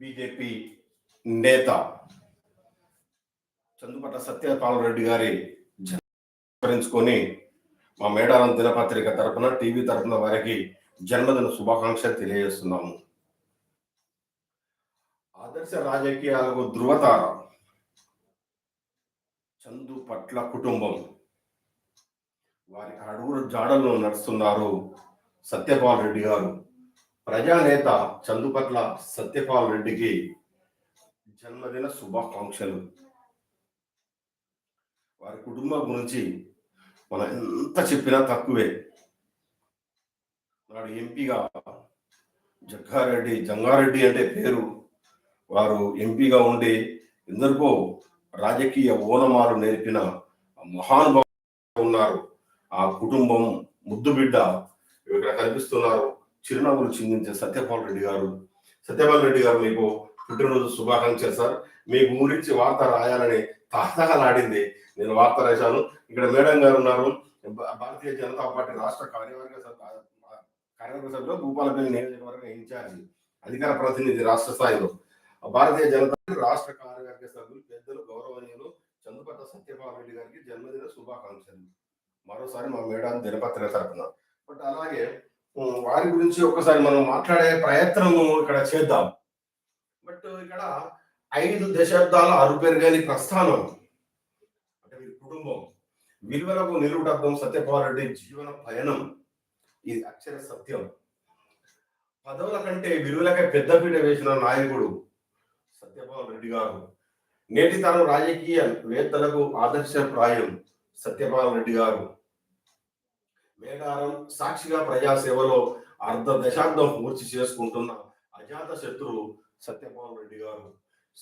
BJP నేత చందుపట్ల సత్యపాల్ రెడ్డి గారి జన్మరించుకొని మా మేడారం దినపత్రిక తరపున టీవీ తరపున వారికి జన్మదిన శుభాకాంక్షలు తెలియజేస్తున్నాము. ఆదర్శ రాజకీయాలకు ధృవతార చందు పట్ల కుటుంబం. వారి అడుగుల జాడల్లో నడుస్తున్నారు సత్యపాల్ రెడ్డి గారు. ప్రజానేత చందుపట్ల సత్యపాల్ రెడ్డికి జన్మదిన శుభాకాంక్షలు. వారి కుటుంబం గురించి మనం ఎంత చెప్పినా తక్కువే. నాడు ఎంపీగా జగ్గారెడ్డి జంగారెడ్డి అంటే పేరు. వారు ఎంపీగా ఉండి ఎందరికో రాజకీయ ఓనమాలు నేర్పిన మహానుభావులు ఉన్నారు. ఆ కుటుంబం ముద్దు బిడ్డ ఇక్కడ కనిపిస్తున్నారు. చిరునవ్వులు చిందించే సత్యపాల్ రెడ్డి గారు. సత్యపాల్ రెడ్డి గారు మీకు పుట్టినరోజు శుభాకాంక్షలు సార్. మీ గురించి వార్త రాయాలని తాతలాడింది నేను వార్త రాశాను. ఇక్కడ మేడం గారు ఉన్నారు. భారతీయ జనతా పార్టీ రాష్ట్ర కార్యవర్గ కార్యవర్గ సభ్యులు భూపాలపల్లి నియోజకవర్గ ఇన్ఛార్జి అధికార ప్రతినిధి రాష్ట్ర స్థాయిలో. భారతీయ జనతా రాష్ట్ర కార్యవర్గ సభ్యులు పెద్దలు గౌరవనీయులు చందుపట్ల సత్యపాల్ రెడ్డి గారికి జన్మదిన శుభాకాంక్షలు. మరోసారి మా మేడం దినపత్రిక తరపున. బట్ అలాగే వారి గురించి ఒకసారి మనం మాట్లాడే ప్రయత్నం ఇక్కడ చేద్దాం. బట్ ఇక్కడ ఐదు దశాబ్దాల అరుపెరుగని ప్రస్థానం అంటే వీరి కుటుంబం విలువలకు నిలువుటద్దం సత్యపాల్ రెడ్డి జీవన పయనం. ఇది అక్షర సత్యం. పదవుల కంటే విలువలకే పెద్దపీట వేసిన నాయకుడు సత్యపాల్ రెడ్డి గారు. నేటి తరం రాజకీయ వేత్తలకు ఆదర్శప్రాయం సత్యపాల్ రెడ్డి గారు. మేడారం సాక్షిగా ప్రజాసేవలో అర్ధ దశాబ్దం పూర్తి చేసుకుంటున్న అజాత శత్రువు సత్యపాల్ రెడ్డి గారు.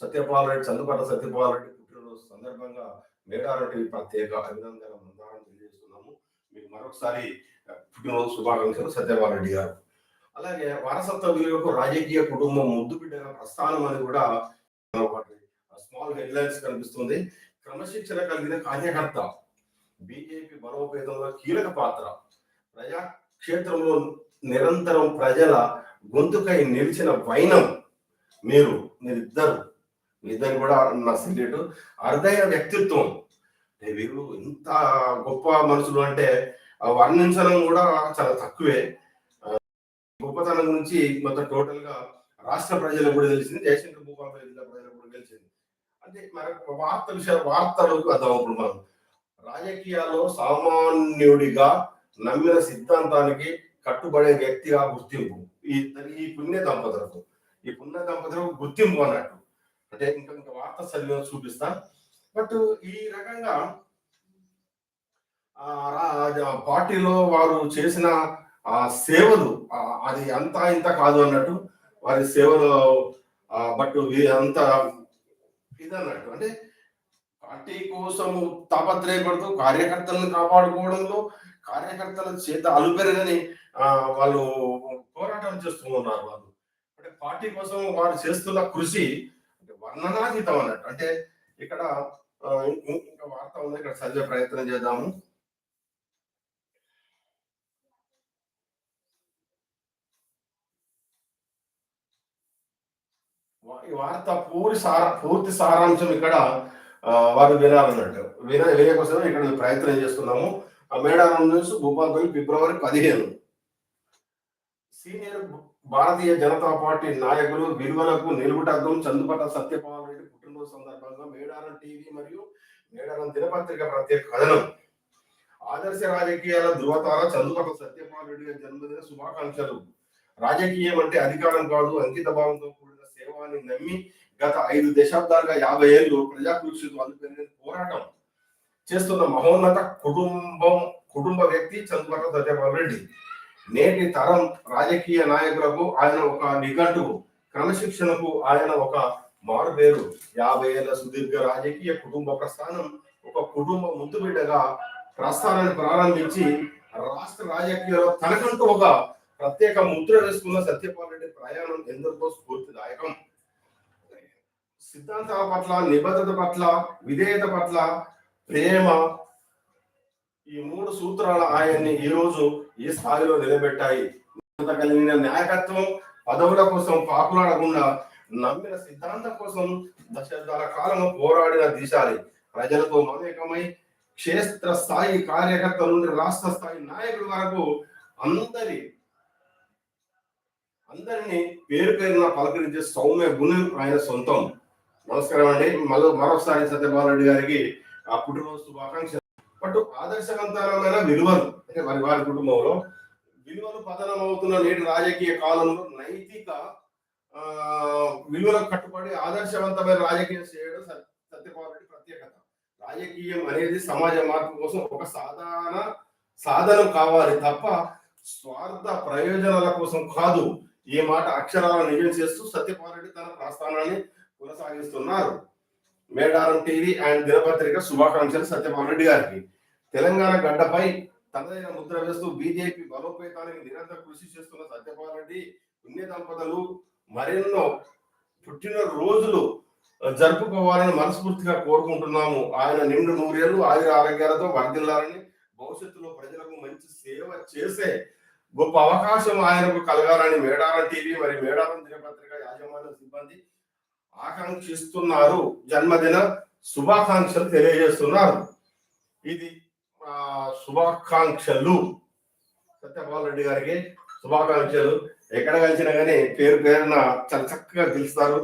సత్యపాల్ రెడ్డి చందుపట సత్యపాల్ రెడ్డి పుట్టినరోజు సందర్భంగా మేడారం టీవీ ప్రత్యేక అభినందన బృందారం తెలియజేస్తున్నాము. మీకు మరొకసారి పుట్టినరోజు శుభాకాంక్షలు సత్యపాల్ రెడ్డి గారు. అలాగే వారసత్వ విలువకు రాజకీయ కుటుంబం ముద్దు బిడ్డగా ప్రస్థానం అని కూడా స్మాల్ హెడ్లైన్స్ కనిపిస్తుంది. క్రమశిక్షణ కలిగిన కార్యకర్త బీజేపీ బలోపేతంలో కీలక పాత్ర. ప్రజా క్షేత్రంలో నిరంతరం ప్రజల గొంతుకై నిలిచిన వైనం మీరు మీరిద్దరు. మీ ఇద్దరు కూడా నా సిగరెట్ అరుదైన వ్యక్తిత్వం. వీరు ఇంత గొప్ప మనుషులు అంటే వర్ణించడం కూడా చాలా తక్కువే. గొప్పతనం గురించి మొత్తం టోటల్గా రాష్ట్ర ప్రజలకు కూడా తెలిసింది జయశంకర్ భూపాలపల్లి జిల్లా ప్రజలకు కూడా తెలిసింది. అంటే మన వార్త విషయాలు వార్తలకు అర్థం ఇప్పుడు మనం. రాజకీయాల్లో సామాన్యుడిగా నమ్మిన సిద్ధాంతానికి కట్టుబడే వ్యక్తిగా గుర్తింపు. ఈ ఈ పుణ్య దంపతులకు. ఈ పుణ్య దంపతులకు గుర్తింపు అన్నట్టు. అంటే ఇంకా ఇంకా వార్త చదివి చూపిస్తా. బట్ ఈ రకంగా పార్టీలో వారు చేసిన ఆ సేవలు అది అంత ఇంత కాదు అన్నట్టు. వారి సేవలు బట్ అంత ఇదన్నట్టు అంటే పార్టీ కోసం తాపత్రయపడుతూ కార్యకర్తలను కాపాడుకోవడంలో కార్యకర్తల చేత అలుపెరగని వాళ్ళు పోరాటం చేస్తూ ఉన్నారు వాళ్ళు. అంటే పార్టీ కోసం వారు చేస్తున్న కృషి అంటే వర్ణనాతీతం అన్నట్టు. అంటే ఇక్కడ ఇంకా వార్త ఉంది. ఇక్కడ చదివే ప్రయత్నం చేద్దాము. ఈ వార్త పూర్తి సార పూర్తి సారాంశం ఇక్కడ వారు వినాలన్నట్టు విన వినే కోసం ఇక్కడ ప్రయత్నం చేస్తున్నాము. ఆ మేడారం న్యూస్ భూపాలపల్లి ఫిబ్రవరి పదిహేను. సీనియర్ భారతీయ జనతా పార్టీ నాయకులు విలువలకు నిలువుటద్దం చందుపట్ల సత్యపాల్ రెడ్డి పుట్టినరోజు సందర్భంగా మేడారం టీవీ మరియు మేడారం దినపత్రిక ప్రత్యేక కథనం. ఆదర్శ రాజకీయాల ధృవతార చందుపట్ల సత్యపాల్ రెడ్డి గారి జన్మదిన శుభాకాంక్షలు. రాజకీయం అంటే అధికారం కాదు అంకిత భావంతో కూడిన సేవాన్ని నమ్మి గత ఐదు దశాబ్దాలుగా యాభై ఏళ్ళు ప్రజాకృషితో అందుకని పోరాటం చేస్తున్న మహోన్నత కుటుంబం కుటుంబ వ్యక్తి చంద్రబాబు సత్యబాబు రెడ్డి. నేటి తరం రాజకీయ నాయకులకు ఆయన ఒక నిఘంటువు. క్రమశిక్షణకు ఆయన ఒక మారుపేరు. యాభై ఏళ్ళ సుదీర్ఘ రాజకీయ కుటుంబ ప్రస్థానం ఒక కుటుంబ ముందు బిడ్డగా ప్రస్థానాన్ని ప్రారంభించి రాష్ట్ర రాజకీయాల్లో తనకంటూ ఒక ప్రత్యేక ముద్ర వేసుకున్న సత్యపాల్ రెడ్డి ప్రయాణం ఎందరికో స్ఫూర్తిదాయకం. సిద్ధాంతాల పట్ల నిబద్ధత పట్ల విధేయత పట్ల ప్రేమ ఈ మూడు సూత్రాలు ఆయన్ని ఈ రోజు ఈ స్థాయిలో నిలబెట్టాయి. కలిగిన నాయకత్వం పదవుల కోసం పాకులాడకుండా నమ్మిన సిద్ధాంతం కోసం దశాబ్దాల కాలం పోరాడిన దిశాలి. ప్రజలతో మమేకమై క్షేత్ర స్థాయి కార్యకర్త నుండి రాష్ట్ర స్థాయి నాయకుల వరకు అందరి అందరినీ పేరు పేరున పలకరించే సౌమ్య గుణం ఆయన సొంతం. నమస్కారం అండి. మళ్ళీ మరొకసారి సత్యపాల్ రెడ్డి గారికి ఆ పుట్టినరోజు శుభాకాంక్షలు. బట్ ఆదర్శవంతమైన విలువలు అంటే వారి వారి కుటుంబంలో విలువలు పతనం అవుతున్న నేటి రాజకీయ కాలంలో నైతిక విలువలకు కట్టుబడి ఆదర్శవంతమైన రాజకీయం చేయడం సత్- సత్యపాల్ రెడ్డి ప్రత్యేకత. రాజకీయం అనేది సమాజ మార్పు కోసం ఒక సాధారణ సాధనం కావాలి తప్ప స్వార్థ ప్రయోజనాల కోసం కాదు. ఈ మాట అక్షరాలను నిజం చేస్తూ సత్యపాల్ రెడ్డి తన ప్రస్థానాన్ని కొనసాగిస్తున్నారు. మేడారం టీవీ అండ్ దినపత్రిక శుభాకాంక్షలు సత్యపాల్ రెడ్డి గారికి. తెలంగాణ గడ్డపై తనదైన ముద్ర వేస్తూ బీజేపీ బలోపేతానికి నిరంతరం కృషి చేస్తున్న సత్యపాల్ రెడ్డి పుణ్య దంపతులు మరెన్నో పుట్టిన రోజులు జరుపుకోవాలని మనస్ఫూర్తిగా కోరుకుంటున్నాము. ఆయన నిండు నూరేళ్ళు ఆయుర ఆరోగ్యాలతో వర్ధిల్లాలని భవిష్యత్తులో ప్రజలకు మంచి సేవ చేసే గొప్ప అవకాశం ఆయనకు కలగాలని మేడారం టీవీ మరి మేడారం దినపత్రిక యాజమాన్య సిబ్బంది ఆకాంక్షిస్తున్నారు జన్మదిన శుభాకాంక్షలు తెలియజేస్తున్నారు. ఇది శుభాకాంక్షలు. సత్యపాల్ రెడ్డి గారికి శుభాకాంక్షలు. ఎక్కడ కలిసినా కానీ పేరు పేరున చాలా చక్కగా పిలుస్తారు.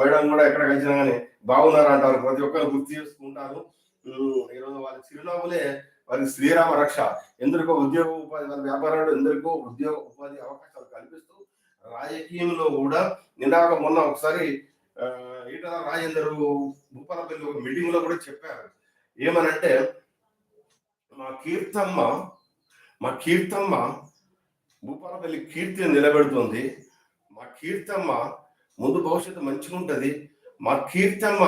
మేడం కూడా ఎక్కడ కలిసినా కానీ బాగున్నారు అంటారు. ప్రతి ఒక్కరు గుర్తు చేసుకుంటారు. ఈరోజు వాళ్ళ చిరునాములే వారికి శ్రీరామ రక్ష. ఎందరికో ఉద్యోగ ఉపాధి వారి వ్యాపారాలు ఎందరికో ఉద్యోగ ఉపాధి అవకాశాలు కల్పిస్తూ రాజకీయంలో కూడా నిండాక మొన్న ఒకసారి ఈటల రాజేందర్ భూపాలపల్లి ఒక మీటింగ్లో కూడా చెప్పారు. ఏమనంటే మా కీర్తమ్మ మా కీర్తమ్మ భూపాలపల్లి కీర్తిని నిలబెడుతుంది. మా కీర్తమ్మ ముందు భవిష్యత్తు మంచిగా ఉంటుంది. మా కీర్తమ్మ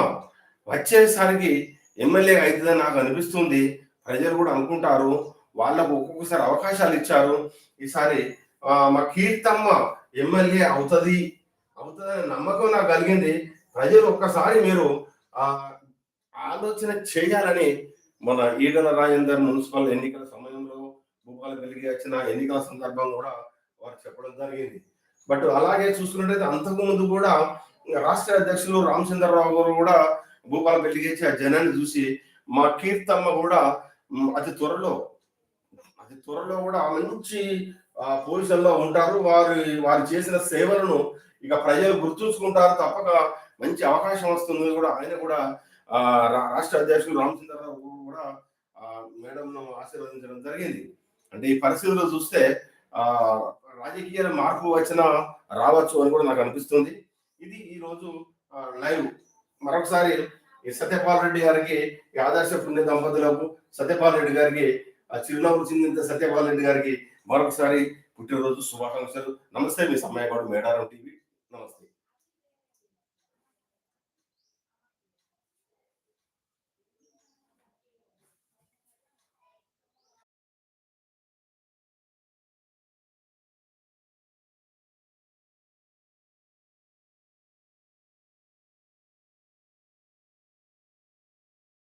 వచ్చేసరికి ఎమ్మెల్యే అవుతుందని నాకు అనిపిస్తుంది. ప్రజలు కూడా అనుకుంటారు. వాళ్ళకు ఒక్కొక్కసారి అవకాశాలు ఇచ్చారు. ఈసారి మా కీర్తమ్మ ఎమ్మెల్యే అవుతుంది. అవుతుందనే నమ్మకం నాకు కలిగింది. ప్రజలు ఒక్కసారి మీరు ఆ ఆలోచన చేయాలని మన ఈడన రాజేందర్ మున్సిపల్ ఎన్నికల సమయంలో భూపాల్ వెలిగి వచ్చిన ఎన్నికల సందర్భం కూడా వారు చెప్పడం జరిగింది. బట్ అలాగే చూసుకున్నట్టయితే అంతకుముందు కూడా రాష్ట్ర అధ్యక్షులు రామచంద్రరావు గారు కూడా భూపాల వెలిగించి ఆ జనాన్ని చూసి మా కీర్తమ్మ కూడా అతి త్వరలో అతి త్వరలో కూడా మంచి పొజిషన్లో ఉంటారు. వారి వారు చేసిన సేవలను ఇక ప్రజలు గుర్తుంచుకుంటారు తప్పక. మంచి అవకాశం వస్తుంది కూడా. ఆయన కూడా ఆ, రా- రాష్ట్ర అధ్యక్షులు రామచంద్రరావు రావు కూడా మేడంను ఆశీర్వదించడం జరిగింది. అంటే ఈ పరిస్థితుల్లో చూస్తే ఆ రాజకీయ మార్పు వచ్చిన రావచ్చు అని కూడా నాకు అనిపిస్తుంది. ఇది ఈ రోజు లైవ్. మరొకసారి ఈ సత్యపాల్ రెడ్డి గారికి ఈ ఆదర్శ పుణ్య దంపతులకు సత్యపాల్ రెడ్డి గారికి చిరునవ్వు చెందిన సత్యపాల్ రెడ్డి గారికి మరొకసారి పుట్టినరోజు శుభాకాంక్షలు. నమస్తే మీ సమయపాడు మేడారం టీవీ.